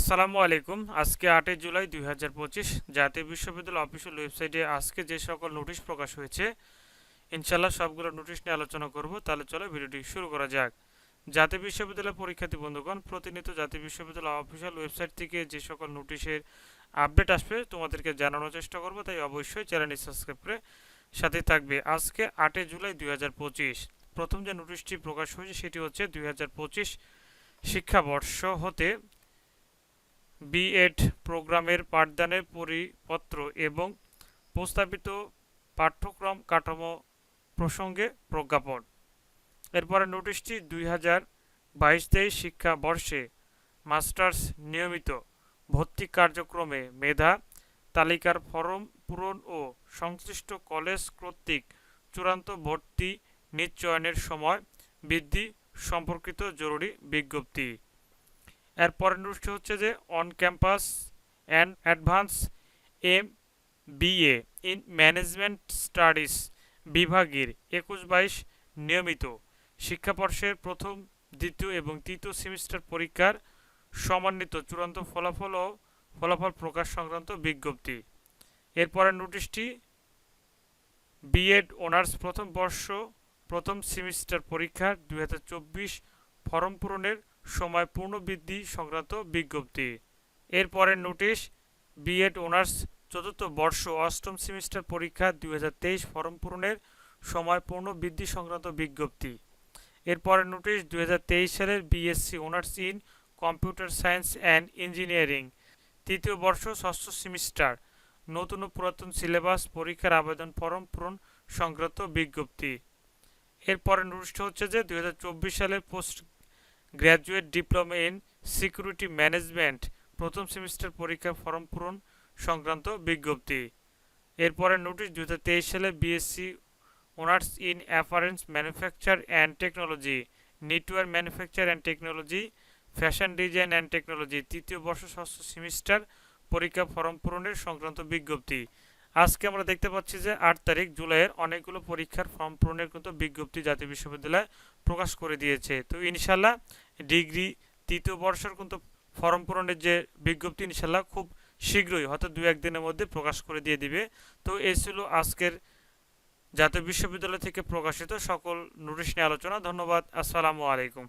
আসসালামু আলাইকুম। আজকে আটই জুলাই দুই হাজার পঁচিশ জাতীয় বিশ্ববিদ্যালয় অফিসিয়াল ওয়েবসাইটে আজকে যে সকল নোটিশ প্রকাশ হয়েছে ইনশাল্লাহ সবগুলো নোটিশ নিয়ে আলোচনা করব। তাহলে চলো ভিডিওটি শুরু করা যাক। জাতীয় বিশ্ববিদ্যালয় পরীক্ষার্থী বন্ধুগণ, প্রতিনিয়ত জাতীয় বিশ্ববিদ্যালয় অফিসিয়াল ওয়েবসাইট থেকে যে সকল নোটিশের আপডেট আসবে, তোমাদেরকে জানানোর চেষ্টা করব। তাই অবশ্যই চ্যানেলটি সাবস্ক্রাইব করে সাথে থাকবে। আজকে আটই জুলাই দুই হাজার পঁচিশ, প্রথম যে নোটিশটি প্রকাশ হয়েছে সেটি হচ্ছে দুই হাজার পঁচিশ শিক্ষাবর্ষ হতে বিএড প্রোগ্রামের পাঠদানের পরিপত্র এবং প্রস্তাবিত পাঠ্যক্রম কাঠামো প্রসঙ্গে প্রজ্ঞাপন। এরপরে নোটিশটি দুই হাজার বাইশ তেইশ শিক্ষাবর্ষে মাস্টার্স নিয়মিত ভর্তি কার্যক্রমে মেধা, তালিকার ফরম পূরণ ও সংশ্লিষ্ট কলেজ কর্তৃক চূড়ান্ত ভর্তি নিশ্চয়নের সময় বৃদ্ধি সম্পর্কিত জরুরি বিজ্ঞপ্তি। এর পরের হচ্ছে যে on campus and advance M BA in management studies বিভাগের একুশ বাইশ নিয়মিত শিক্ষাবর্ষের প্রথম, দ্বিতীয় এবং তৃতীয় সেমিস্টার পরীক্ষার সমন্বিত চূড়ান্ত ফলাফল ও ফলাফল প্রকাশ সংক্রান্ত বিজ্ঞপ্তি। এরপরের নোটিশটি বিএড অনার্স প্রথম বর্ষ, প্রথম সেমিস্টার পরীক্ষা দুই ফর্ম পূরণের সময় পূর্ণবৃদ্ধি সংক্রান্ত বিজ্ঞপ্তি। এরপরের নোটিশ, বিএড অনার্স চতুর্থ বর্ষ অষ্টম সেমিস্টার পরীক্ষা দুই ফর্ম পূরণের সময় পূর্ণবৃদ্ধি সংক্রান্ত বিজ্ঞপ্তি। এরপরের নোটিশ, দুই হাজার তেইশ সালের BSc honours in computer science and engineering. তৃতীয় বর্ষ ষষ্ঠ সেমিস্টার। নতুন ও পুরাতন সিলেবাস, পরীক্ষার আবেদন ফর্ম পূরণ সংক্রান্ত বিজ্ঞপ্তি। এরপরের নোটিশটা হচ্ছে যে, দুই হাজার চব্বিশ সালের post graduate diploma in security management, প্রথম সেমিস্টার পরীক্ষা ফর্ম পূরণ সংক্রান্ত বিজ্ঞপ্তি। এরপরে নোটিশ, দুহাজার তেইশ সালে BSc honours in apparel manufacture and technology network manufacture and technology fashion design and technology তৃতীয় বর্ষ ষষ্ঠ সেমিস্টার পরীক্ষা ফর্ম পূরণের সংক্রান্ত বিজ্ঞপ্তি। আজকে আমরা দেখতে পাচ্ছি যে আট তারিখ জুলাইয়ের অনেকগুলো পরীক্ষার ফর্ম পূরণের কিন্তু বিজ্ঞপ্তি জাতীয় বিশ্ববিদ্যালয় প্রকাশ করে দিয়েছে। তো ইনশাল্লাহ ডিগ্রি তৃতীয় বর্ষের কিন্তু ফর্ম পূরণের যে বিজ্ঞপ্তি ইনশাল্লাহ খুব শীঘ্রই, হয়তো দু একদিনের মধ্যে প্রকাশ করে দিয়ে দিবে। তো এই ছিল আজকের জাতীয় বিশ্ববিদ্যালয় থেকে প্রকাশিত সকল নোটিশ নিয়ে আলোচনা। ধন্যবাদ। আসসালামু আলাইকুম।